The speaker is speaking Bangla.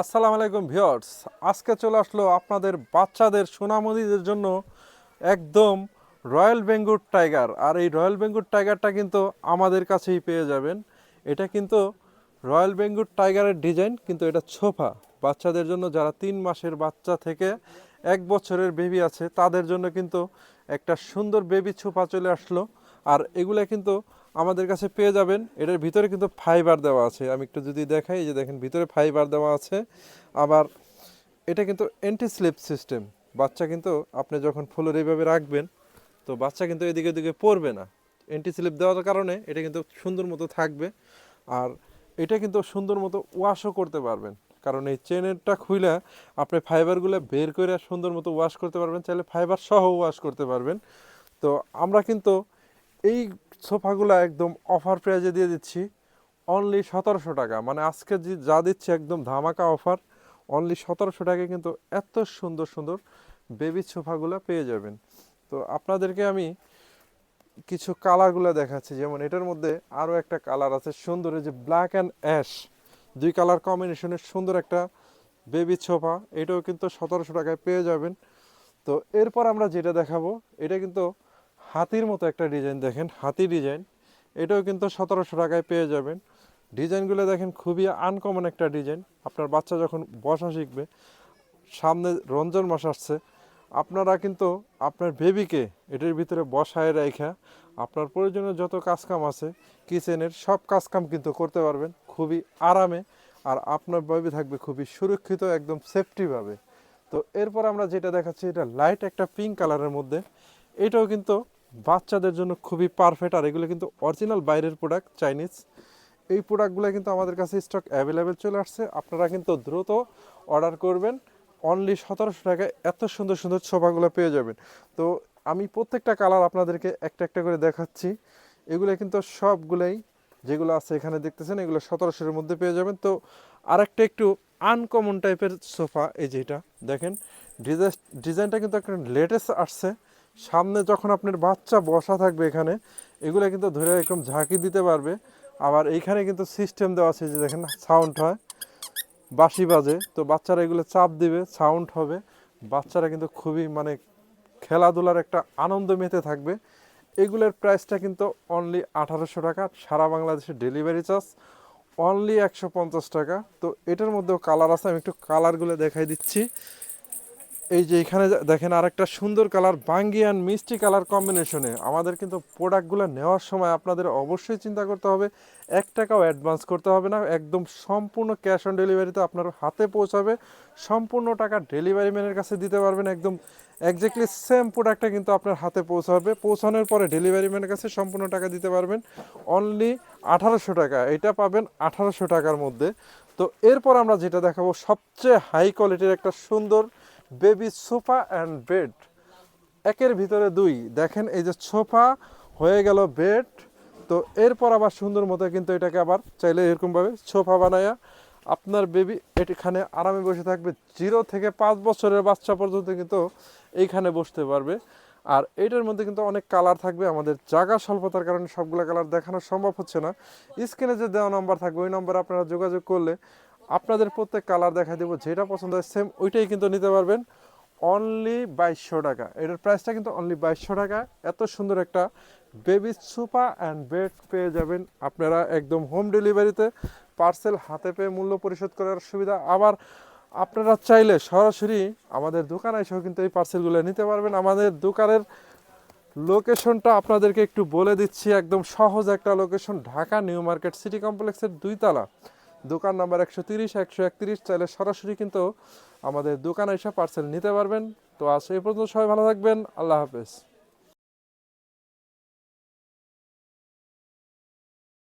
আসসালামু আলাইকুম ভিউয়ার্স। আজকে চলে আসলো আপনাদের বাচ্চাদের সোনামণিদের জন্য একদম রয়্যাল বেঙ্গুর টাইগার। আর এই রয়্যাল বেঙ্গুর টাইগারটা কিন্তু আমাদের কাছেই পেয়ে যাবেন। এটা কিন্তু রয়্যাল বেঙ্গুর টাইগারের ডিজাইন, কিন্তু এটা ছোফা বাচ্চাদের জন্য যারা তিন মাসের বাচ্চা থেকে এক বছরের বেবি আছে, তাদের জন্য কিন্তু একটা সুন্দর বেবি ছোফা চলে আসলো। আর এগুলা কিন্তু আমাদের কাছে পেয়ে যাবেন। এটার ভিতরে কিন্তু ফাইবার দেওয়া আছে। আমি একটু যদি দেখাই যে দেখেন ভিতরে ফাইবার দেওয়া আছে। আবার এটা কিন্তু অ্যান্টি স্লিপ সিস্টেম বাচ্চা কিন্তু আপনি যখন ফুলের এইভাবে রাখবেন, তো বাচ্চা কিন্তু এদিকে ওদিকে পড়বে না। অ্যান্টি স্লিপ দেওয়ার কারণে এটা কিন্তু সুন্দর মতো থাকবে। আর এটা কিন্তু সুন্দর মতো ওয়াশও করতে পারবেন। কারণ এই চেনেরটা খুলে আপনি ফাইবারগুলো বের করে সুন্দর মতো ওয়াশ করতে পারবেন। চাইলে ফাইবার সহ ওয়াশ করতে পারবেন। তো আমরা কিন্তু এই সোফাগুলো একদম অফার প্রাইজে দিয়ে দিচ্ছি। অনলি সতেরোশো টাকা। মানে আজকে যে যা দিচ্ছে একদম ধামাকা অফার অনলি সতেরোশো টাকায় কিন্তু এত সুন্দর সুন্দর বেবি সোফাগুলো পেয়ে যাবেন। তো আপনাদেরকে আমি কিছু কালারগুলো দেখাচ্ছি। যেমন এটার মধ্যে আরও একটা কালার আছে সুন্দর যে ব্ল্যাক অ্যান্ড অ্যাশ দুই কালার কম্বিনেশনের সুন্দর একটা বেবি সোফা। এটাও কিন্তু সতেরোশো টাকায় পেয়ে যাবেন। তো এরপর আমরা যেটা দেখাবো, এটা কিন্তু হাতির মতো একটা ডিজাইন দেখেন, হাতি ডিজাইন। এটাও কিন্তু সতেরোশো টাকায় পেয়ে যাবেন। ডিজাইনগুলো দেখেন, খুবই আনকমন একটা ডিজাইন। আপনার বাচ্চা যখন বসা শিখবে, সামনে রঞ্জন মাস আসছে, আপনারা কিন্তু আপনার বেবিকে এটির ভিতরে বসায় রেখা আপনার প্রয়োজনীয় যত কাজকাম আছে কিচেনের সব কাজকাম কিন্তু করতে পারবেন খুবই আরামে। আর আপনার বেবি থাকবে খুবই সুরক্ষিত, একদম সেফটিভাবে তো এরপর আমরা যেটা দেখাচ্ছি, এটা লাইট একটা পিঙ্ক কালারের মধ্যে। এটাও কিন্তু বাচ্চাদের জন্য খুবই পারফেক্ট আর এগুলো কিন্তু অরিজিনাল বাইরের প্রোডাক্ট চাইনিজ এই প্রোডাক্টগুলো কিন্তু আমাদের কাছে স্টক অ্যাভেলেবেল চলে আসছে। আপনারা কিন্তু দ্রুত অর্ডার করবেন। অনলি সতেরোশো টাকায় এত সুন্দর সুন্দর সোফাগুলো পেয়ে যাবেন। তো আমি প্রত্যেকটা কালার আপনাদেরকে একটা একটা করে দেখাচ্ছি। এগুলো কিন্তু সবগুলোই যেগুলো আছে এখানে দেখতেছেন, এগুলো সতেরোশোর মধ্যে পেয়ে যাবেন। তো আরেকটা একটু আনকমন টাইপের সোফা, এই যেটা দেখেন। ডিজাইন, ডিজাইনটা কিন্তু একটা লেটেস্ট আসছে। সামনে যখন আপনার বাচ্চা বসা থাকবে এখানে, এগুলো কিন্তু ধরে এরকম ঝাঁকি দিতে পারবে। আবার এইখানে কিন্তু সিস্টেম দেওয়া আছে যে দেখেন সাউন্ড হয়, বাঁশি বাজে, তো বাচ্চারা এগুলো চাপ দিবে সাউন্ড হবে। বাচ্চারা কিন্তু খুবই মানে খেলাধুলার একটা আনন্দ মেতে থাকবে। এগুলোর প্রাইসটা কিন্তু অনলি আঠারোশো টাকা, সারা বাংলাদেশে ডেলিভারি চার্জ অনলি একশো পঞ্চাশ টাকা। তো এটার মধ্যেও কালার আছে, আমি একটু কালারগুলো দেখাই দিচ্ছি। এই যে এখানে দেখেন আরেকটা সুন্দর কালার, বাঙ্গিয়ান মিষ্টি কালার কম্বিনেশনে আমাদের কিন্তু প্রোডাক্টগুলো নেওয়ার সময় আপনাদের অবশ্যই চিন্তা করতে হবে, এক টাকাও অ্যাডভান্স করতে হবে না। একদম সম্পূর্ণ ক্যাশ অন ডেলিভারিতে আপনার হাতে পৌঁছাবে। সম্পূর্ণ টাকা ডেলিভারি ম্যানের কাছে দিতে পারবেন। একদম একজ্যাক্টলি সেম প্রোডাক্টটা কিন্তু আপনার হাতে পৌঁছাবে। পৌঁছানোর পরে ডেলিভারি ম্যানের কাছে সম্পূর্ণ টাকা দিতে পারবেন। অনলি আঠারোশো টাকা। এটা পাবেন আঠারোশো টাকার মধ্যে। তো এরপর আমরা যেটা দেখাবো, সবচেয়ে হাই কোয়ালিটির একটা সুন্দর বেবি সোফা অ্যান্ড বেড। একের ভিতরে দুই। দেখেন এই যে সোফা হয়ে গেল বেড। তো এরপর আবার সুন্দর মতো কিন্তু এটাকে আবার চাইলে এরকমভাবে সোফা বানায়া আপনার বেবি এখানে আরামে বসে থাকবে। জিরো থেকে পাঁচ বছরের বাচ্চা পর্যন্ত কিন্তু এইখানে বসতে পারবে। আর এটার মধ্যে কিন্তু অনেক কালার থাকবে। আমাদের জায়গা স্বল্পতার কারণে সবগুলো কালার দেখানো সম্ভব হচ্ছে না। স্ক্রিনে যে দেওয়া নাম্বার থাকবে, ওই নাম্বারে আপনারা যোগাযোগ করলে আপনাদের প্রত্যেক কালার দেখা দেবো, যেটা পছন্দ হয় সেম ওইটাই কিন্তু নিতে পারবেন। অনলি বাইশশো টাকা। এটার প্রাইসটা কিন্তু অনলি বাইশশো টাকা। এত সুন্দর একটা বেবি সুপা অ্যান্ড বেড পেয়ে যাবেন আপনারা একদম হোম ডেলিভারিতে পার্সেল হাতে পেয়ে মূল্য পরিশোধ করার সুবিধা। আবার আপনারা চাইলে সরাসরি আমাদের দোকানে এসেও কিন্তু এই পার্সেলগুলো নিতে পারবেন। আমাদের দোকানের লোকেশনটা আপনাদেরকে একটু বলে দিচ্ছি। একদম সহজ একটা location Dhaka new market city কমপ্লেক্সের দুইতলা। দোকান নাম্বার একশো তিরিশ, একশো একত্রিশ, চাইলে সরাসরি কিন্তু আমাদের দোকানে এসে পার্সেল নিতে পারবেন। তো আজ এই পর্যন্ত সবাই ভালো থাকবেন, আল্লাহ হাফেজ।